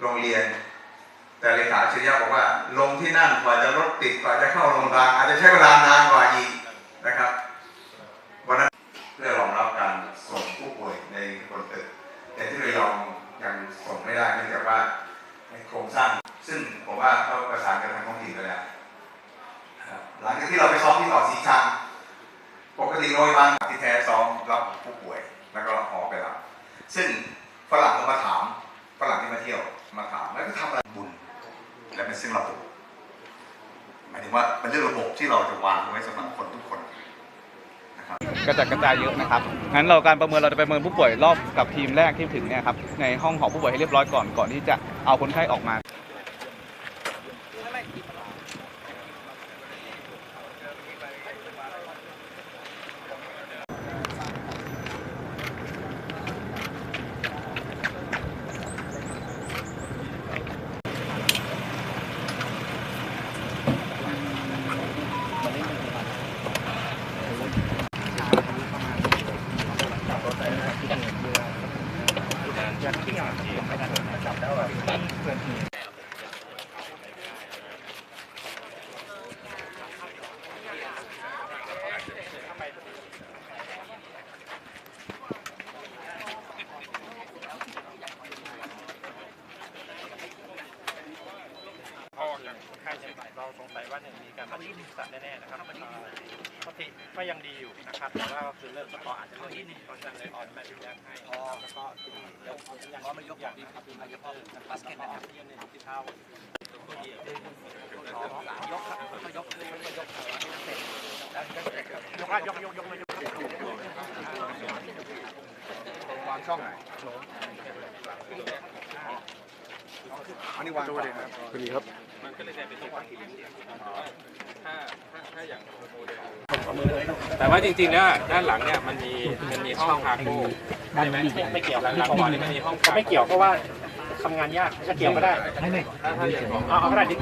โรงเรียน แต่เลขาชิริยะบอกว่า ลงที่นั่นกว่าจะรถติดกว่าจะเข้าโรงพยาบาลอาจจะใช้เวลานานกว่าอีกนะครับวันนั้นเพื่อรองรับการส่งผู้ป่วยในบนตึกแต่ที่ระยองยังส่งไม่ได้เนื่องจากว่าในโครงสร้าง ซึ่งผมว่าเขาประสานกันทางท้องถิ่นไปแล้วหลังจากที่เราไปซ้อมที่เกาะสีชังปกติโรงพยาบาลที่แท้ซ้อมรับผู้ป่วย แล้วก็หอไปรับซึ่งฝรั่งก็มาถามฝรั่งที่มาเที่ยว มาถามแล้วก็ทำอะไรบุญ และเป็นซึ่งระบบหมายถึงว่าเป็นเรื่องระบบที่เราจะวางไว้สำหรับคนทุกคนนะครับกระจัดกระจายเยอะนะครับงั้นเราการประเมินเราจะประเมินผู้ป่วยรอบกับทีมแรกที่ถึงเนี่ยครับในห้องของผู้ป่วยให้เรียบร้อยก่อนก่อนที่จะเอาคนไข้ออกมา พอะไรเลยนะจับได้เลยที่เกิดเหี้ย ออกจากคนไข้เนี่ยเราสงสัยว่าหนึ่งมีการพันธุสัตว์แน่ๆนะครับปกติก็ยังดีอยู่นะครับแต่ว่าก็คือเริ่มสปอร์อาจจะเริ่มนิดนึงตอนจังเลยอ่อนมาดูแลให้แล้วก็เดี๋ยวอย่างก็ไม่ยกอย่างนี้ครับอาจจะพอพาสเกตนะครับที่ในที่เท้ายกครับก็ยกก็ยกยกยกยกยกไม่ยกวางช่องไหน อันนี้วางก่อนครับสวัดีครับมันก็เลยกลายเป็นตัวทีเสียงถ้าถ้าอย่างแต่ว่าจริงๆเนี่ยด้านหลังเนี่ยมันมีมันมีห้องคาโก้ด้านไม่เกี่ยวหลังก่อนมันมีห้องไม่เกี่ยวเพราะว่าทำงานยากจะเกี่ยวก็ได้ไม่ไม่เอาเอาก็ได้ดิ